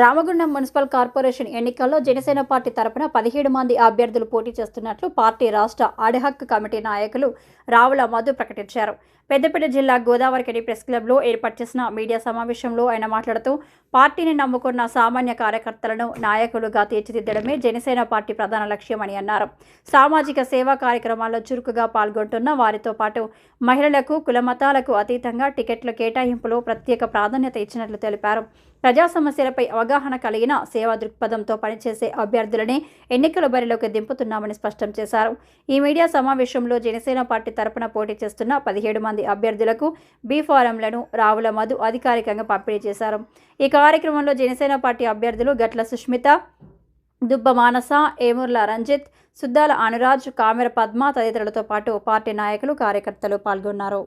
Ramagundam municipal corporation ఎన్నికల్లో Janasena party తరపున పదిహేడు మంది అభ్యర్థులు పోటీ చేస్తున్నట్లు పార్టీ రాష్ట్ర అడ్హక్ కమిటీ నాయకులు రావుల మధు ప్రకటించారు. పెద్దపేట జిల్లా గోదావరికని ప్రెస్ క్లబ్లో ఏర్పాటు చేసిన మీడియా సమావేశంలో ఆయన మాట్లాడుతూ పార్టీని నమ్ముకున్న సామాన్య కార్యకర్తలను నాయకులుగా తీర్చిదిద్దడమే జనసేన పార్టీ ప్రధాన లక్ష్యమని అన్నారు. సామాజిక సేవా కార్యక్రమాల్లో చురుకుగా పాల్గొంటున్న వారితో పాటు మహిళలకు కులమతాలకు అతీతంగా టికెట్ల కేటాయింపులో ప్రత్యేక ప్రాధాన్యత ఇచ్చినట్లు తెలిపారు. ప్రజా సమస్యలపై అవగాహన కలిగిన సేవా దృక్పథంతో పనిచేసే అభ్యర్థులనే ఎన్నికల బరిలోకి దింపుతున్నామని స్పష్టం చేశారు. ఈ మీడియా సమావేశంలో జనసేన పార్టీ తరపున పోటీ చేస్తున్న పదిహేడు మంది అభ్యర్థులకు బీ ఫారంలను రావుల మధు అధికారికంగా పంపిణీ చేశారు. ఈ కార్యక్రమంలో జనసేన పార్టీ అభ్యర్థులు గట్ల సుష్మిత దుబ్బ మానస ఏమూర్ల రంజిత్ సుద్దాల అనురాజ్ కామెర పద్మ తదితరులతో పాటు పార్టీ నాయకులు కార్యకర్తలు పాల్గొన్నారు.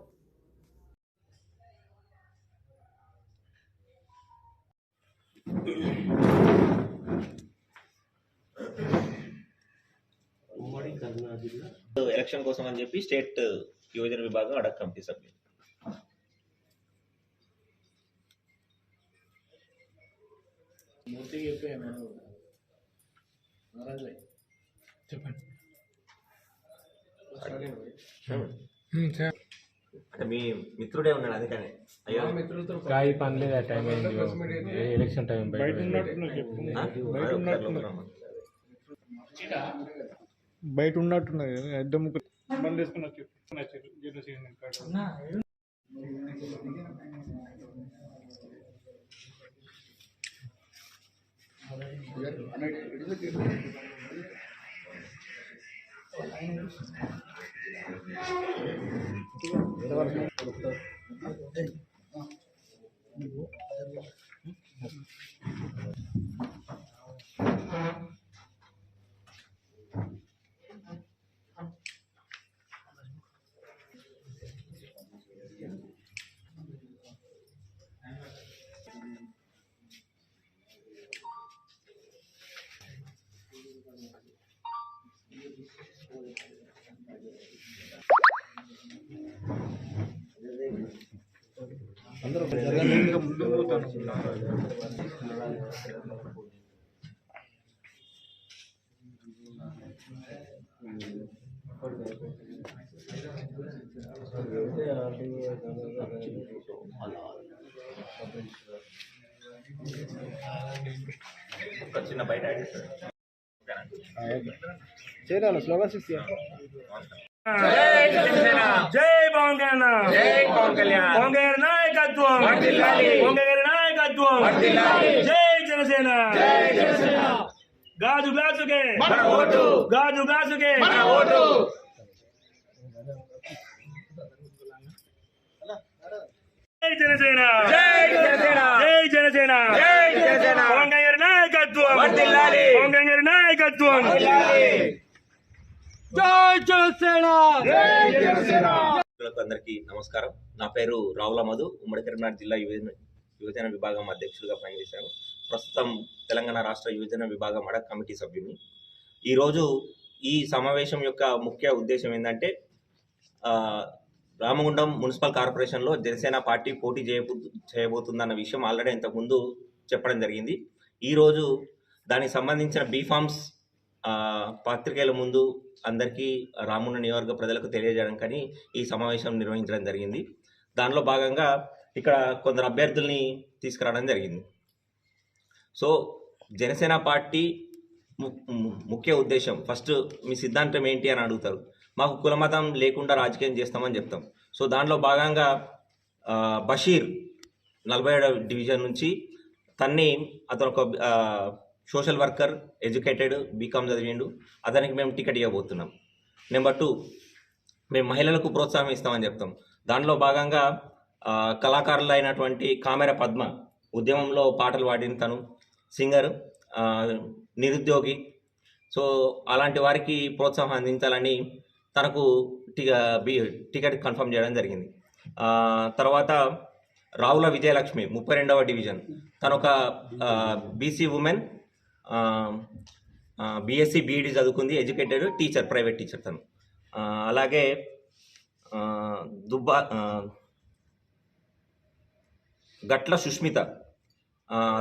ఎలక్షన్ కోసం అని చెప్పి స్టేట్ యువజన విభాగం అడక్ కమిటీ సభ్యులు మూర్తి చెప్పే మనం నారాజ్ భాయ్ చెప్పండి అంటే మీ మిత్రుడే ఉన్నాడు అందుకనే. అయ్యో. కాయి పని లేదు ఆ టైం అయింది. ఎలక్షన్ టైం బయట. బయట ఉన్నట్టున్నది వచ్చి. ఇంకా ముందుకు పోతాను ఒక చిన్న బయట. చేయాలి స్లోగన్స్ ఇస్తే జై పవన్ కళ్యాణ్ జై పవన్ కళ్యాణ్ నాయకత్వం నాయకత్వం జై జనసేన. జై జనసేన. గాజు ఓటు. గాజు ఓటు. జై జనసేన. జై జనసేన. జై జనసేన. జై జనసేన. పవన్ గారి నాయకత్వం. పవన్ గారి నాయకత్వం. జై జనసేన. జై జనసేన. మిత్రులకు అందరికీ నమస్కారం. నా పేరు రావుల మధు ఉమ్మడి కరీంనగర్ జిల్లా యువజన యువజన విభాగం అధ్యక్షుడిగా పనిచేశాను ప్రస్తుతం తెలంగాణ రాష్ట్ర యువజన విభాగం అడ కమిటీ సభ్యుని. ఈరోజు ఈ సమావేశం యొక్క ముఖ్య ఉద్దేశం ఏంటంటే రామగుండం మున్సిపల్ కార్పొరేషన్లో జనసేన పార్టీ పోటీ చేయబో చేయబోతుందన్న విషయం ఆల్రెడీ ఇంతకుముందు చెప్పడం జరిగింది. ఈరోజు దానికి సంబంధించిన బీఫామ్స్ పత్రికల ముందు అందరికీ రామగుండం నియోజక ప్రజలకు తెలియజేయడం కానీ ఈ సమావేశం నిర్వహించడం జరిగింది. దానిలో భాగంగా ఇక్కడ కొందరు అభ్యర్థుల్ని తీసుకురావడం జరిగింది. సో జనసేన పార్టీ ము- ముఖ్య ఉద్దేశం ఫస్ట్ మీ సిద్ధాంతం ఏంటి అని అడుగుతారు. మాకు కులమతం లేకుండా రాజకీయం చేస్తామని చెప్తాం. సో దానిలో భాగంగా బషీర్ నలభై ఏడవ డివిజన్ నుంచి తన్ని అతను ఒక సోషల్ వర్కర్ ఎడ్యుకేటెడ్ బీకామ్ చదివిండు. అతనికి మేము టికెట్ ఇవ్వబోతున్నాం. నెంబర్ టూ మేము మహిళలకు ప్రోత్సాహం ఇస్తామని చెప్తాం. దానిలో భాగంగా కళాకారులైనటువంటి కళాకారులు అయినటువంటి కామెర పద్మ ఉద్యమంలో పాటలు పాడిన తను సింగర్ నిరుద్యోగి. సో అలాంటి వారికి ప్రోత్సాహం అందించాలని తనకు టికెట్ కన్ఫర్మ్ చేయడం జరిగింది. తర్వాత రావుల విజయలక్ష్మి ముప్పై రెండవ డివిజన్. తను ఒక బీసీ ఉమెన్ బీఎస్సీ బీఈడి చదువుకుంది ఎడ్యుకేటెడ్ టీచర్ ప్రైవేట్ టీచర్ తను. అలాగే దుబ్బా గట్ల సుష్మిత.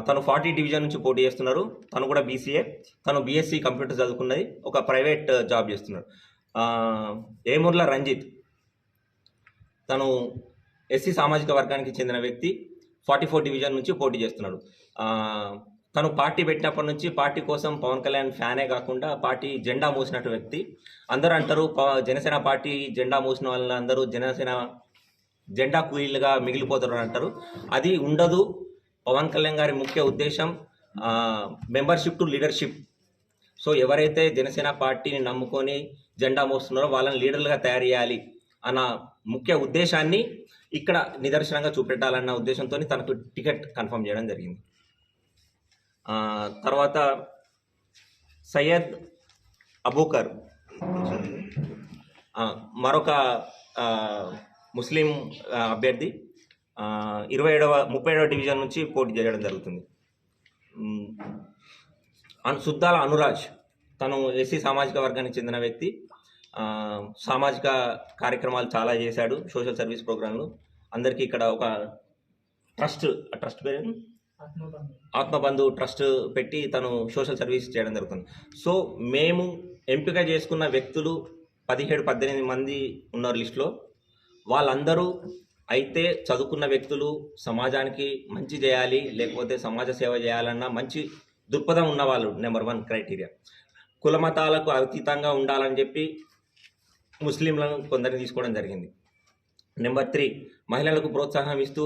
తను ఫార్టీ డివిజన్ నుంచి పోటీ చేస్తున్నారు. తను కూడా బీసీఏ. తను బీఎస్సీ కంప్యూటర్ చదువుకున్నది. ఒక ప్రైవేట్ జాబ్ చేస్తున్నాడు. ఏమూర్ల రంజిత్. తను ఎస్సీ సామాజిక వర్గానికి చెందిన వ్యక్తి. ఫార్టీ ఫోర్ డివిజన్ నుంచి పోటీ చేస్తున్నాడు. తను పార్టీ పెట్టినప్పటి నుంచి పార్టీ కోసం పవన్ కళ్యాణ్ ఫ్యానే కాకుండా పార్టీ జెండా మోసినట్టు వ్యక్తి. అందరూ అంటారు ప- జనసేన పార్టీ జెండా మోసిన వాళ్ళందరూ జనసేన జెండా కూలీలుగా మిగిలిపోతారు అంటారు. అది ఉండదు. పవన్ కళ్యాణ్ గారి ముఖ్య ఉద్దేశం మెంబర్షిప్ టు లీడర్షిప్. సో ఎవరైతే జనసేన పార్టీని నమ్ముకొని జెండా మోస్తున్నారో వాళ్ళని లీడర్లుగా తయారు చేయాలి అన్న ముఖ్య ఉద్దేశాన్ని ఇక్కడ నిదర్శనంగా చూపెట్టాలన్న ఉద్దేశంతో తనకు టికెట్ కన్ఫర్మ్ చేయడం జరిగింది. తర్వాత సయ్యద్ అబూకర్. మరొక ముస్లిం అభ్యర్థి ఇరవై ఏడవ ముప్పై ఏడవ డివిజన్ నుంచి పోటీ చేయడం జరుగుతుంది. అను సుద్దాల అనురాజ్ తను ఎస్సీ సామాజిక వర్గానికి చెందిన వ్యక్తి. సామాజిక కార్యక్రమాలు చాలా చేశాడు సోషల్ సర్వీస్ ప్రోగ్రాంలు. అందరికీ ఇక్కడ ఒక ట్రస్ట్ ట్రస్ట్ పేరు ఆత్మబంధు ట్రస్ట్ పెట్టి తను సోషల్ సర్వీస్ చేయడం జరుగుతుంది. సో మేము ఎంపిక చేసుకున్న వ్యక్తులు పదిహేడు పద్దెనిమిది మంది ఉన్నారు లిస్టులో. వాళ్ళందరూ అయితే చదువుకున్న వ్యక్తులు సమాజానికి మంచి చేయాలి లేకపోతే సమాజ సేవ చేయాలన్న మంచి దృక్పథం ఉన్నవాళ్ళు నెంబర్ వన్ క్రైటీరియా. కులమతాలకు అతీతంగా ఉండాలని చెప్పి ముస్లింలను కొందరిని తీసుకోవడం జరిగింది. నెంబర్ త్రీ మహిళలకు ప్రోత్సాహం ఇస్తూ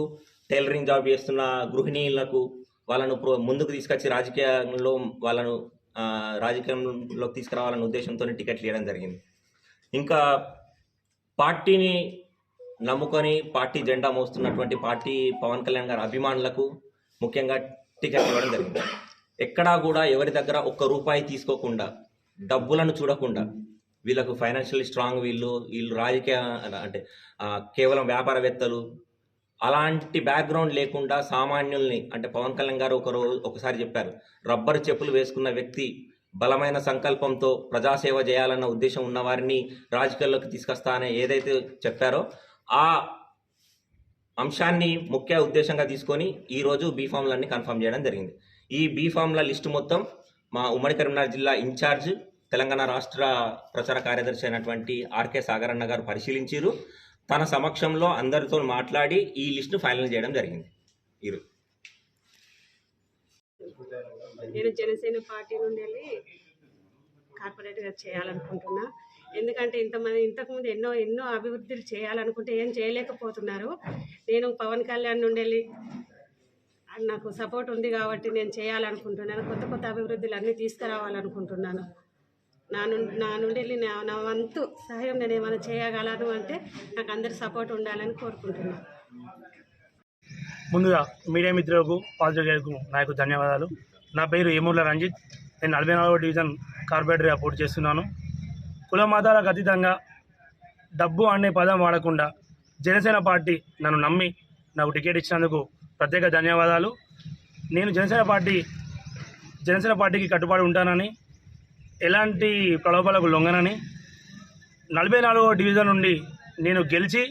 టైలరింగ్ జాబ్ చేస్తున్న గృహిణీలకు వాళ్ళను ప్రో ముందుకు తీసుకొచ్చి రాజకీయంలో వాళ్ళను రాజకీయంలోకి తీసుకురావాలనే ఉద్దేశంతో టికెట్లు ఇవ్వడం జరిగింది. ఇంకా పార్టీని నమ్ముకొని పార్టీ జెండా మోస్తున్నటువంటి పార్టీ పవన్ కళ్యాణ్ గారి అభిమానులకు ముఖ్యంగా టికెట్ ఇవ్వడం జరిగింది. ఎక్కడా కూడా ఎవరి దగ్గర ఒక్క రూపాయి తీసుకోకుండా డబ్బులను చూడకుండా వీళ్ళకు ఫైనాన్షియల్లీ స్ట్రాంగ్ వీళ్ళు వీళ్ళు రాజకీయ అంటే కేవలం వ్యాపారవేత్తలు అలాంటి బ్యాక్గ్రౌండ్ లేకుండా సామాన్యుల్ని అంటే పవన్ కళ్యాణ్ గారు ఒకరు ఒకసారి చెప్పారు రబ్బర్ చెప్పులు వేసుకున్న వ్యక్తి బలమైన సంకల్పంతో ప్రజాసేవ చేయాలన్న ఉద్దేశం ఉన్నవారిని రాజకీయాల్లోకి తీసుకొస్తానని ఏదైతే చెప్పారో ఆ అంశాన్ని ముఖ్య ఉద్దేశంగా తీసుకొని ఈరోజు బీ ఫామ్లన్నీ కన్ఫర్మ్ చేయడం జరిగింది. ఈ బీ ఫామ్ల లిస్టు మొత్తం మా ఉమ్మడి కరీంనగర్ జిల్లా ఇన్ఛార్జ్ తెలంగాణ రాష్ట్ర ప్రచార కార్యదర్శి అయినటువంటి ఆర్కే సాగరన్న గారు పరిశీలించారు తన సమక్షంలో అందరితో మాట్లాడి ఈ లిస్టును ఫైనల్ చేయడం జరిగింది. ఈరోజు నేను జనసేన పార్టీ నుండి వెళ్ళి కార్పొరేట్గా చేయాలనుకుంటున్నా. ఎందుకంటే ఇంతమంది ఇంతకుముందు ఎన్నో ఎన్నో అభివృద్ధులు చేయాలనుకుంటే ఏం చేయలేకపోతున్నారు. నేను పవన్ కళ్యాణ్ నుండి వెళ్ళి నాకు సపోర్ట్ ఉంది కాబట్టి నేను చేయాలనుకుంటున్నాను. కొత్త కొత్త అభివృద్ధులు అన్నీ తీసుకురావాలనుకుంటున్నాను. నా నుండి నా నుండి వెళ్ళి నా నా వంతు సహాయం నేను ఏమైనా చేయగలను అంటే నాకు అందరి సపోర్ట్ ఉండాలని కోరుకుంటున్నాను. ముందుగా మీడియా మిత్రులకు పాత్రికేయులకు నాకు ధన్యవాదాలు. నా పేరు ఏమూర్ల రంజిత్. నేను నలభై నాలుగో డివిజన్ కార్పొరేటర్గా పోటీ చేస్తున్నాను. కుల మతాలకు అతీతంగా డబ్బు అనే పదం వాడకుండా జనసేన పార్టీ నన్ను నమ్మి నాకు టికెట్ ఇచ్చినందుకు ప్రత్యేక ధన్యవాదాలు. నేను జనసేన పార్టీ జనసేన పార్టీకి కట్టుబడి ఉంటానని ఎలాంటి ప్రలోభాలకు లొంగనని నలభై నాలుగో డివిజన్ నుండి నేను గెలిచి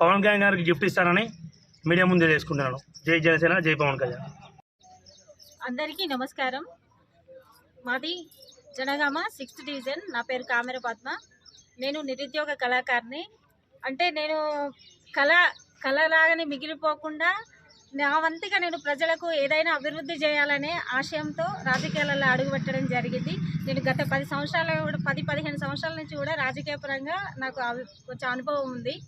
పవన్ కళ్యాణ్ గారికి గిఫ్ట్ ఇస్తానని మీడియా ముందే చేసుకుంటున్నాను జై జనసేన జై పవన్ కళ్యాణ్. అందరికీ నమస్కారం. మాది జనగామ సిక్స్త్ డివిజన్. నా పేరు కామెర పద్మ. నేను నిరుద్యోగ కళాకారిని అంటే నేను కళ కళలాగానే మిగిలిపోకుండా నా వంతుగా నేను ప్రజలకు ఏదైనా అభివృద్ధి చేయాలనే ఆశయంతో రాజకీయాలలో అడుగుపెట్టడం జరిగింది. నేను గత పది సంవత్సరాల కూడా పది పదిహేను సంవత్సరాల నుంచి కూడా రాజకీయ పరంగా నాకు అవి- కొంచెం అనుభవం ఉంది.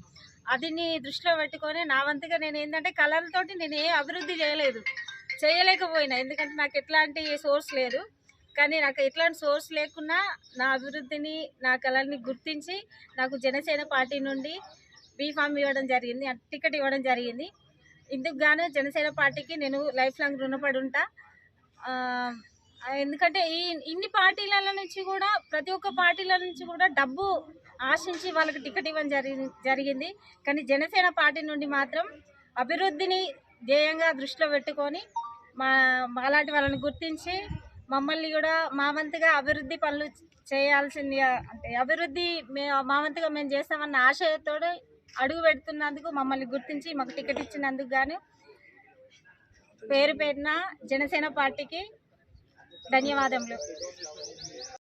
అదిని దృష్టిలో పెట్టుకొని నా వంతుగా నేను ఏంటంటే కళలతోటి నేను ఏ అభివృద్ధి చేయలేదు. చేయలేకపోయినా. ఎందుకంటే నాకు ఎట్లాంటి సోర్స్ లేదు. కానీ నాకు ఎట్లాంటి సోర్స్ లేకున్నా నా అభివృద్ధిని నా కళల్ని గుర్తించి నాకు జనసేన పార్టీ నుండి బీఫామ్ ఇవ్వడం జరిగింది. టికెట్ ఇవ్వడం జరిగింది. ఇందుకు గాను జనసేన పార్టీకి నేను లైఫ్ లాంగ్ రుణపడి ఉంటా. ఎందుకంటే ఈ ఇన్ని పార్టీల నుంచి కూడా ప్రతి ఒక్క పార్టీల నుంచి కూడా డబ్బు ఆశించి వాళ్ళకి టికెట్ ఇవ్వడం జరిగి జరిగింది. కానీ జనసేన పార్టీ నుండి మాత్రం అభివృద్ధిని ధ్యేయంగా దృష్టిలో పెట్టుకొని మా మాలాంటి వాళ్ళని గుర్తించి మమ్మల్ని కూడా మా వంతుగా అభివృద్ధి పనులు చేయాల్సింది అంటే అభివృద్ధి మే మా వంతుగా మేము చేస్తామన్న ఆశయతోడు అడుగు పెడుతున్నందుకు మమ్మల్ని గుర్తించి మాకు టికెట్ ఇచ్చినందుకు గాను పేరు పేరున జనసేన పార్టీకి ధన్యవాదములు.